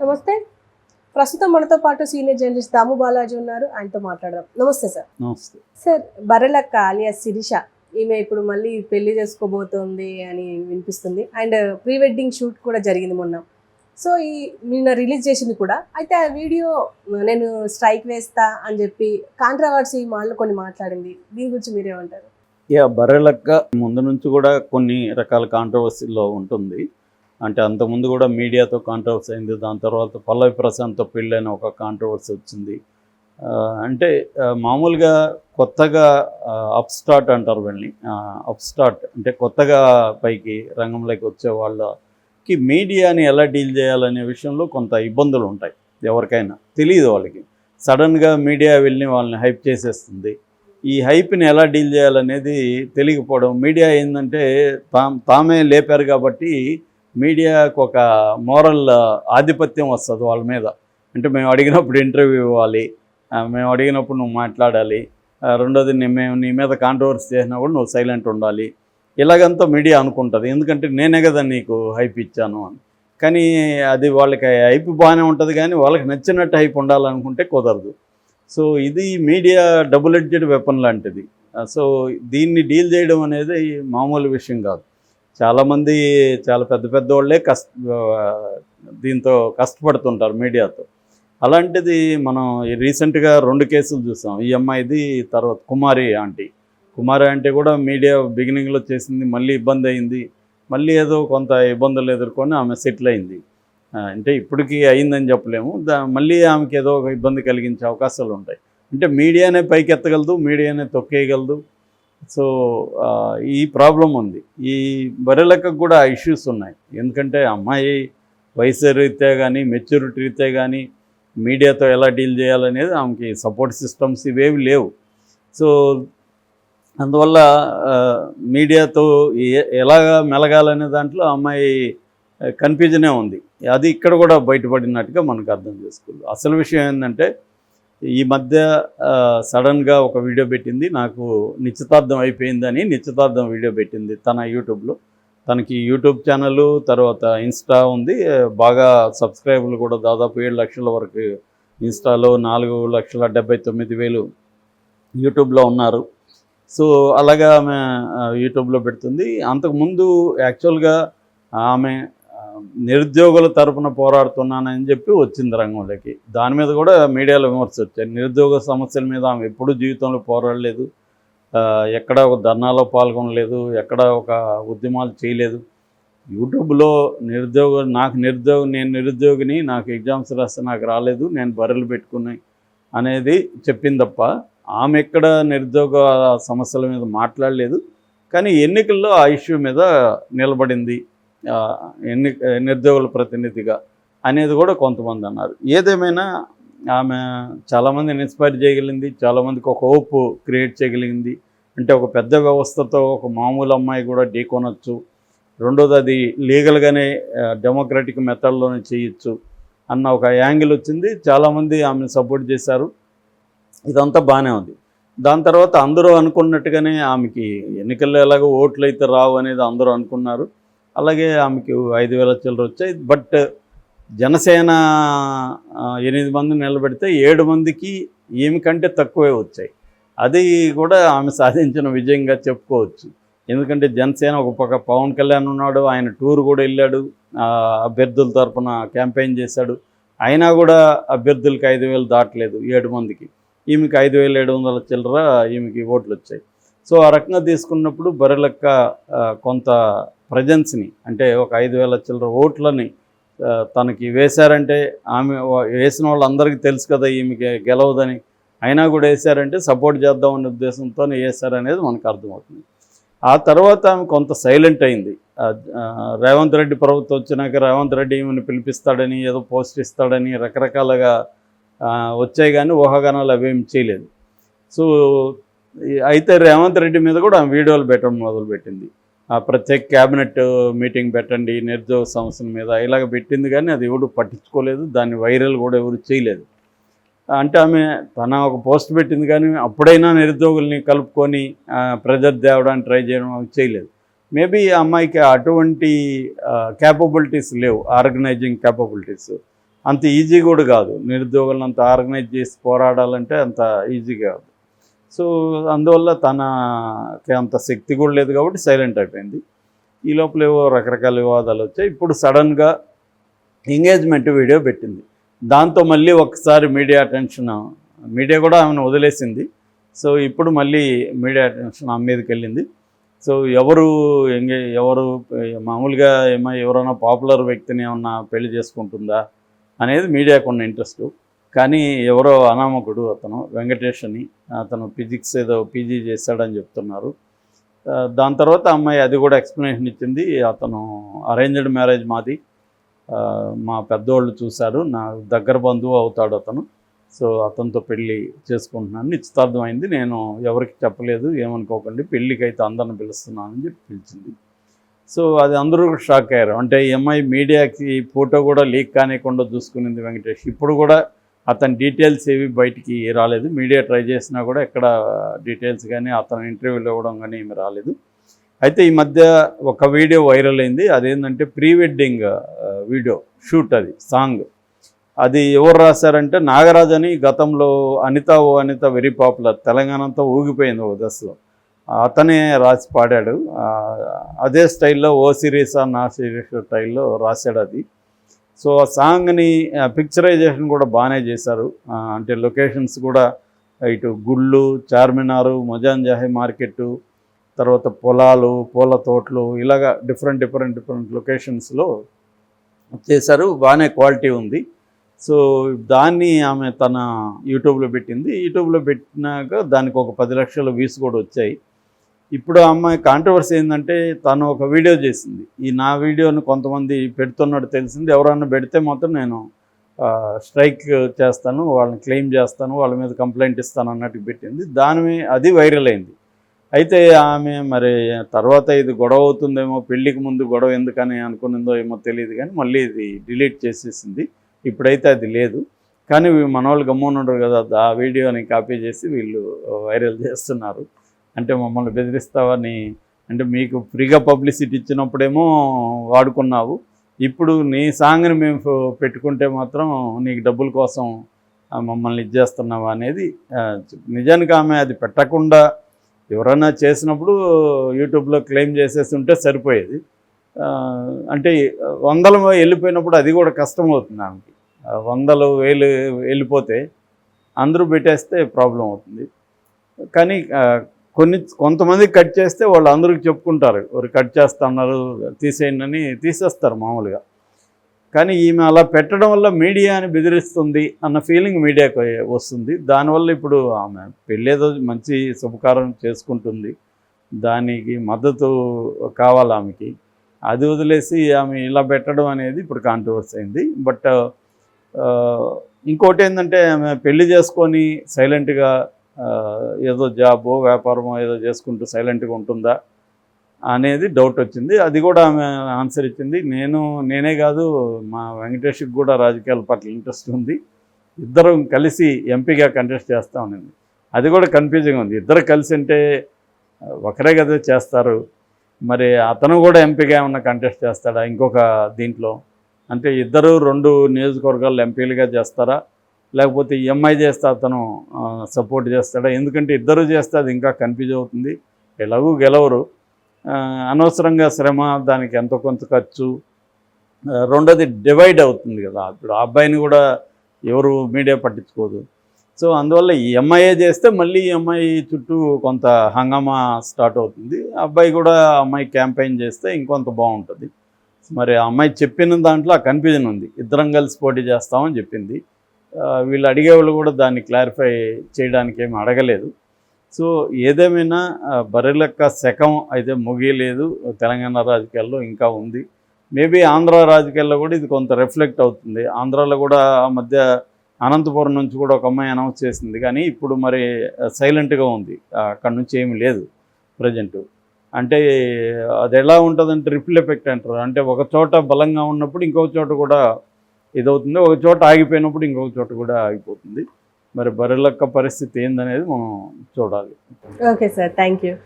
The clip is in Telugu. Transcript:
నమస్తే. ప్రస్తుతం మనతో పాటు సీనియర్ జర్నలిస్ట్ దాము బాలాజీ ఉన్నారు. ఆయనతో మాట్లాడదాం. నమస్తే సార్. నమస్తే. సార్ బర్రెలక్క అలియాస్ శిరీష ఈమె ఇప్పుడు మళ్ళీ పెళ్ళి చేసుకోబోతోంది అని వినిపిస్తుంది. అండ్ ప్రీ వెడ్డింగ్ షూట్ కూడా జరిగింది మొన్న. సో ఈ నిన్న రిలీజ్ చేసింది కూడా. అయితే ఆ వీడియో నేను స్ట్రైక్ వేస్తా అని చెప్పి కాంట్రవర్సీ మాల్లో కొన్ని మాట్లాడింది. దీని గురించి మీరేమంటారు? యా బర్రెలక్క ముందు నుంచి కూడా కొన్ని రకాల కాంట్రవర్సీలో ఉంటుంది. అంటే అంతకుముందు కూడా మీడియాతో కాంట్రవర్సీ అయింది. దాని తర్వాత పల్లవి ప్రశాంత్తో పెళ్ళైన ఒక కాంట్రవర్సీ వచ్చింది. అంటే మామూలుగా కొత్తగా అప్స్టార్ట్ అంటారు వీళ్ళని. అప్స్టార్ట్ అంటే కొత్తగా పైకి రంగంలోకి వచ్చే వాళ్ళకి మీడియాని ఎలా డీల్ చేయాలనే విషయంలో కొంత ఇబ్బందులు ఉంటాయి. ఎవరికైనా తెలియదు వాళ్ళకి. సడన్గా మీడియా వెళ్ళి వాళ్ళని హైప్ చేసేస్తుంది. ఈ హైప్ని ఎలా డీల్ చేయాలనేది తెలియకపోవడం. మీడియా ఏంటంటే తాం తామే లేపారు కాబట్టి మీడియాకు ఒక మోరల్ ఆధిపత్యం వస్తుంది వాళ్ళ మీద. అంటే మేము అడిగినప్పుడు ఇంటర్వ్యూ ఇవ్వాలి మేము అడిగినప్పుడు నువ్వు మాట్లాడాలి రెండోది మేము నీ మీద కాంట్రవర్సీ చేసినా కూడా నువ్వు సైలెంట్ ఉండాలి. ఇలాగంతా మీడియా అనుకుంటుంది. ఎందుకంటే నేనే కదా నీకు హైప్ ఇచ్చాను అని. కానీ అది వాళ్ళకి హైప్ బాగానే ఉంటుంది కానీ వాళ్ళకి నచ్చినట్టు హైప్ ఉండాలనుకుంటే కుదరదు. సో ఇది మీడియా డబుల్ ఎడ్జెడ్ వెపన్ లాంటిది సో దీన్ని డీల్ చేయడం అనేది మామూలు విషయం కాదు. చాలామంది చాలా పెద్ద పెద్ద వాళ్ళే కష్ట దీంతో కష్టపడుతుంటారు మీడియాతో. అలాంటిది మనం రీసెంట్గా రెండు కేసులు చూసాం. ఈ అమ్మాయిది తర్వాత కుమారి ఆంటీ. కుమారి ఆంటీ కూడా మీడియా బిగినింగ్లో చేసింది మళ్ళీ ఇబ్బంది అయింది. మళ్ళీ ఏదో కొంత ఇబ్బందులు ఎదుర్కొని ఆమె సెటిల్ అయింది. అంటే ఇప్పటికీ అయిందని చెప్పలేము. దా మళ్ళీ ఆమెకి ఏదో ఒక ఇబ్బంది కలిగించే అవకాశాలు ఉంటాయి. అంటే మీడియానే పైకి ఎత్తగలదు మీడియానే తొక్కేయగలదు. సో ఈ ప్రాబ్లం ఉంది. ఈ బర్రెలకు కూడా ఇష్యూస్ ఉన్నాయి. ఎందుకంటే అమ్మాయి వయసు రీత్యా కానీ మెచ్యూరిటీ రీత్యా కానీ మీడియాతో ఎలా డీల్ చేయాలనేది ఆమెకి సపోర్ట్ సిస్టమ్స్ ఇవేవి లేవు. సో అందువల్ల మీడియాతో ఎలాగా మెలగాలనే దాంట్లో అమ్మాయి కన్ఫ్యూజనే ఉంది. అది ఇక్కడ కూడా బయటపడినట్టుగా మనకు అర్థం చేసుకోవాలి. అసలు విషయం ఏంటంటే ఈ మధ్య సడన్గా ఒక వీడియో పెట్టింది. నాకు నిశ్చితార్థం అయిపోయిందని నిశ్చితార్థం వీడియో పెట్టింది తన యూట్యూబ్లో తనకి యూట్యూబ్ ఛానల్ తర్వాత ఇన్స్టా ఉంది. బాగా సబ్స్క్రైబర్లు కూడా దాదాపు ఏడు లక్షల వరకు ఇన్స్టాలో నాలుగు లక్షల డెబ్బై తొమ్మిది వేలు యూట్యూబ్లో ఉన్నారు. సో అలాగా ఆమె యూట్యూబ్లో పెడుతుంది. అంతకుముందు యాక్చువల్గా ఆమె నిరుద్యోగుల తరపున పోరాడుతున్నానని చెప్పి వచ్చింది రంగంలోకి. దాని మీద కూడా మీడియాలో విమర్శ వచ్చాయి. నిరుద్యోగ సమస్యల మీద ఆమె ఎప్పుడూ జీవితంలో పోరాడలేదు. ఎక్కడ ఒక ధర్నాలో పాల్గొనలేదు. ఎక్కడ ఒక ఉద్యమాలు చేయలేదు. యూట్యూబ్లో నిరుద్యోగ నాకు నిరుద్యోగ నేను నిరుద్యోగిని నాకు ఎగ్జామ్స్ రాస్తే నాకు రాలేదు నేను బర్రెలు పెట్టుకున్నాయి అనేది చెప్పింది తప్ప ఆమె ఎక్కడ నిరుద్యోగ సమస్యల మీద మాట్లాడలేదు. కానీ ఎన్నికల్లో ఆ ఇష్యూ మీద నిలబడింది. ఎన్ని నిరుద్యోగుల ప్రతినిధిగా అనేది కూడా కొంతమంది అన్నారు. ఏదేమైనా ఆమె చాలామందిని ఇన్స్పైర్ చేయగలిగింది చాలామందికి ఒక హోప్ క్రియేట్ చేయగలిగింది. అంటే ఒక పెద్ద వ్యవస్థతో ఒక మామూలు అమ్మాయి కూడా ఢీకొనొచ్చు. రెండోది అది లీగల్గానే డెమోక్రటిక్ మెథడ్లోనే చేయొచ్చు అన్న ఒక యాంగిల్ వచ్చింది. చాలామంది ఆమెను సపోర్ట్ చేశారు. ఇదంతా బాగానే ఉంది. దాని తర్వాత అందరూ అనుకున్నట్టుగానే ఆమెకి ఎన్నికల్లో ఎలాగో ఓట్లు అయితే రావు అనేది అందరూ అనుకున్నారు. అలాగే ఆమెకి ఐదు వేల చిల్లర వచ్చాయి. బట్ జనసేన ఎనిమిది మంది నిలబెడితే ఏడు మందికి ఈమె కంటే తక్కువే వచ్చాయి. అది కూడా ఆమె సాధించిన విజయంగా చెప్పుకోవచ్చు. ఎందుకంటే జనసేన ఒక పక్క పవన్ కళ్యాణ్ ఉన్నాడు ఆయన టూర్ కూడా వెళ్ళాడు అభ్యర్థుల తరపున క్యాంపెయిన్ చేశాడు. అయినా కూడా అభ్యర్థులకి ఐదు వేలు దాటలేదు ఏడు మందికి. ఈమెకి ఐదు వేల ఏడు వందల చిల్లర ఈమెకి ఓట్లు వచ్చాయి. సో ఆ రకంగా తీసుకున్నప్పుడు బర్రెలక్క కొంత ప్రజెన్స్ని అంటే ఒక ఐదు వేల చిల్లర ఓట్లని తనకి వేశారంటే ఆమె వేసిన వాళ్ళందరికీ తెలుసు కదా ఈమెకి గెలవదని. అయినా కూడా వేశారంటే సపోర్ట్ చేద్దామనే ఉద్దేశంతో వేశారనేది మనకు అర్థమవుతుంది. ఆ తర్వాత ఆమె కొంత సైలెంట్ అయింది. రేవంత్ రెడ్డి ప్రభుత్వం వచ్చినాక రేవంత్ రెడ్డి ఈమెను పిలిపిస్తాడని ఏదో పోస్ట్ ఇస్తాడని రకరకాలుగా వచ్చాయి కానీ ఊహాగానాలు అవేమి చేయలేదు. సో అయితే రేవంత్ రెడ్డి మీద కూడా వీడియోలు పెట్టడం మొదలుపెట్టింది. ఆ ప్రత్యేక క్యాబినెట్ మీటింగ్ పెట్టండి నిరుద్యోగ సమస్యల మీద ఇలాగ పెట్టింది కానీ అది ఎవడు పట్టించుకోలేదు దాన్ని వైరల్ కూడా ఎవరు చేయలేదు. అంటే ఆమె తన ఒక పోస్ట్ పెట్టింది కానీ అప్పుడైనా నిరుద్యోగుల్ని కలుపుకొని ప్రెజర్ తేవడానికి ట్రై చేయడం అవి చేయలేదు. మేబీ అమ్మాయికి అటువంటి క్యాపబిలిటీస్ లేవు ఆర్గనైజింగ్ క్యాపబిలిటీస్ అంత ఈజీ కూడా కాదు నిరుద్యోగులను అంత ఆర్గనైజ్ చేసి పోరాడాలంటే అంత ఈజీ కాదు. సో అందువల్ల తనకి అంత శక్తి కూడా లేదు కాబట్టి సైలెంట్ అయిపోయింది. ఈ లోపల ఏవో రకరకాల వివాదాలు వచ్చాయి. ఇప్పుడు సడన్గా ఎంగేజ్మెంట్ వీడియో పెట్టింది. దాంతో మళ్ళీ ఒకసారి మీడియా అటెన్షన్ మీడియా కూడా ఆమెను వదిలేసింది. సో ఇప్పుడు మళ్ళీ మీడియా అటెన్షన్ ఆమె మీదకి వెళ్ళింది. సో ఎవరు ఎంగే ఎవరు మామూలుగా ఏమైనా ఎవరైనా పాపులర్ వ్యక్తిని ఏమన్నా పెళ్ళి చేసుకుంటుందా అనేది మీడియాకు ఉన్న ఇంట్రెస్ట్. కానీ ఎవరో అనామకుడు అతను వెంకటేష్ అని అతను ఫిజిక్స్ ఏదో పీజీ చేశాడని చెప్తున్నారు. దాని తర్వాత అమ్మాయి అది కూడా ఎక్స్ప్లెనేషన్ ఇచ్చింది అతను అరేంజ్డ్ మ్యారేజ్ మాది. మా పెద్దోళ్ళు చూశారు నా దగ్గర బంధువు అవుతాడు అతను. సో అతనితో పెళ్ళి చేసుకుంటున్నాను. నిశ్చితార్థం అయింది నేను ఎవరికి చెప్పలేదు ఏమనుకోకండి పెళ్ళికి అయితే అందరిని పిలుస్తున్నానని చెప్పి పిలిచింది. సో అది అందరూ షాక్ అయ్యారు. అంటే ఈ అమ్మాయి మీడియాకి ఫోటో కూడా లీక్ కానివ్వకుండా చూసుకునింది వెంకటేష్. ఇప్పుడు కూడా అతని డీటెయిల్స్ ఏవి బయటికి రాలేదు. మీడియా ట్రై చేసినా కూడా ఎక్కడ డీటెయిల్స్ కానీ అతను ఇంటర్వ్యూలు ఇవ్వడం కానీ ఏమి రాలేదు. అయితే ఈ మధ్య ఒక వీడియో వైరల్ అయింది. అదేంటంటే ప్రీ వెడ్డింగ్ వీడియో షూట్ అది సాంగ్ అది ఎవరు రాశారంటే నాగరాజ్ అని గతంలో అనిత ఓ అనిత వెరీ పాపులర్ తెలంగాణ అంతా ఊగిపోయింది ఓ దశలో. అతనే రాసి పాడాడు. అదే స్టైల్లో ఓ సిరీస్ నా సిరీస్ స్టైల్లో రాశాడు అది. సో ఆ సాంగ్ని పిక్చరైజేషన్ కూడా బాగానే చేశారు. అంటే లొకేషన్స్ కూడా ఇటు గుళ్ళు చార్మినారు మొజాన్ జాహే మార్కెట్టు తర్వాత పొలాలు పూల తోటలు ఇలాగా డిఫరెంట్ డిఫరెంట్ డిఫరెంట్ లొకేషన్స్లో చేశారు. బాగానే క్వాలిటీ ఉంది. సో దాన్ని ఆమె తన యూట్యూబ్లో పెట్టింది. యూట్యూబ్లో పెట్టినాక దానికి ఒక పది లక్షల వ్యూస్ కూడా వచ్చాయి. ఇప్పుడు ఆ అమ్మాయి కాంట్రవర్సీ ఏంటంటే తను ఒక వీడియో చేసింది. ఈ నా వీడియోను కొంతమంది పెడుతున్నట్టు తెలిసింది. ఎవరన్నా పెడితే మాత్రం నేను స్ట్రైక్ చేస్తాను వాళ్ళని క్లెయిమ్ చేస్తాను వాళ్ళ మీద కంప్లైంట్ ఇస్తాను అన్నట్టు పెట్టింది. దాని అది వైరల్ అయింది. అయితే ఆమె మరి తర్వాత ఇది గొడవ అవుతుందేమో పెళ్ళికి ముందు గొడవ ఎందుకని అనుకునిందో ఏమో తెలియదు కానీ మళ్ళీ ఇది డిలీట్ చేసేసింది. ఇప్పుడైతే అది లేదు. కానీ మన వాళ్ళు గమ్మునుండరు కదా ఆ వీడియోని కాపీ చేసి వీళ్ళు వైరల్ చేస్తున్నారు. అంటే మమ్మల్ని బెదిరిస్తావని అంటే మీకు ఫ్రీగా పబ్లిసిటీ ఇచ్చినప్పుడేమో వాడుకున్నావు. ఇప్పుడు నీ సాంగ్ని మేము పెట్టుకుంటే మాత్రం నీకు డబ్బుల కోసం మమ్మల్ని ఇచ్చేస్తున్నావా అనేది నిజానికి ఆమె అది పెట్టకుండా ఎవరైనా చేసినప్పుడు యూట్యూబ్లో క్లెయిమ్ చేసేసి ఉంటే సరిపోయేది. అంటే వందలు వెళ్ళిపోయినప్పుడు అది కూడా కష్టం అవుతుంది ఆమెకి. వందలు వేలు వెళ్ళిపోతే అందరూ పెట్టేస్తే ప్రాబ్లం అవుతుంది. కానీ కొన్ని కొంతమంది కట్ చేస్తే వాళ్ళు అందరికి చెప్పుకుంటారు. ఎవరు కట్ చేస్తున్నారు తీసేయండి అని తీసేస్తారు మామూలుగా. కానీ ఈమె అలా పెట్టడం వల్ల మీడియాని బెదిరిస్తుంది అన్న ఫీలింగ్ మీడియాకు వస్తుంది. దానివల్ల ఇప్పుడు ఆమె పెళ్ళేదో మంచి శుభకారం చేసుకుంటుంది. దానికి మద్దతు కావాలి ఆమెకి. అది వదిలేసి ఆమె ఇలా పెట్టడం అనేది ఇప్పుడు కాంట్రవర్సీ అయింది. బట్ ఇంకోటి ఏంటంటే ఆమె పెళ్ళి చేసుకొని సైలెంట్గా ఏదో జాబో వ్యాపారమో ఏదో చేసుకుంటూ సైలెంట్గా ఉంటుందా అనేది డౌట్ వచ్చింది. అది కూడా ఆమె ఆన్సర్ ఇచ్చింది. నేను నేనే కాదు మా వెంకటేష్కి కూడా రాజకీయాల పట్ల ఇంట్రెస్ట్ ఉంది. ఇద్దరం కలిసి ఎంపీగా కంటెస్ట్ చేస్తా ఉన్నది. అది కూడా కన్ఫ్యూజింగ్ ఉంది. ఇద్దరు కలిసి అంటే ఒకరే కదా చేస్తారు. మరి అతను కూడా ఎంపీగా ఏమన్నా కంటెస్ట్ చేస్తాడా ఇంకొక దీంట్లో? అంటే ఇద్దరు రెండు నియోజకవర్గాల్లో ఎంపీలుగా చేస్తారా? లేకపోతే ఎంఐ చేస్తే అతను సపోర్ట్ చేస్తాడా? ఎందుకంటే ఇద్దరు చేస్తే అది ఇంకా కన్ఫ్యూజ్ అవుతుంది. ఎలాగూ గెలవరు. అనవసరంగా శ్రమ దానికి ఎంతో కొంత ఖర్చు. రెండోది డివైడ్ అవుతుంది కదా. ఇప్పుడు ఆ అబ్బాయిని కూడా ఎవరు మీడియా పట్టించుకోదు. సో అందువల్ల ఈ ఎంఐఏ చేస్తే మళ్ళీ ఈ చుట్టూ కొంత హంగామా స్టార్ట్ అవుతుంది. అబ్బాయి కూడా అమ్మాయి క్యాంపెయిన్ చేస్తే ఇంకొంత బాగుంటుంది. మరి ఆ అమ్మాయి చెప్పిన దాంట్లో ఆ కన్ఫ్యూజన్ ఉంది. ఇద్దరం కలిసి పోటీ చేస్తామని చెప్పింది. వీళ్ళు అడిగేవాళ్ళు కూడా దాన్ని క్లారిఫై చేయడానికి ఏమి అడగలేదు. సో ఏదేమైనా ఆ, బర్రెలెక్క శకం అయితే ముగియలేదు. తెలంగాణ రాజకీయాల్లో ఇంకా ఉంది. మేబీ ఆంధ్ర రాజకీయాల్లో కూడా ఇది కొంత రిఫ్లెక్ట్ అవుతుంది. ఆంధ్రాలో కూడా ఆ మధ్య అనంతపురం నుంచి కూడా ఒక అమ్మాయి అనౌన్స్ చేసింది. కానీ ఇప్పుడు మరి సైలెంట్గా ఉంది. అక్కడ నుంచి ఏమీ లేదు ప్రజెంట్ అంటే అది ఎలా ఉంటుందంటే రిపుల్ ఎఫెక్ట్ అంటారు. అంటే ఒక చోట బలంగా ఉన్నప్పుడు ఇంకొక చోట కూడా ఇదవుతుంది. ఒక చోట ఆగిపోయినప్పుడు ఇంకొక చోట కూడా ఆగిపోతుంది. మరి బర్రెలక్క పరిస్థితి ఏందనేది మనం చూడాలి. Okay sir. Thank you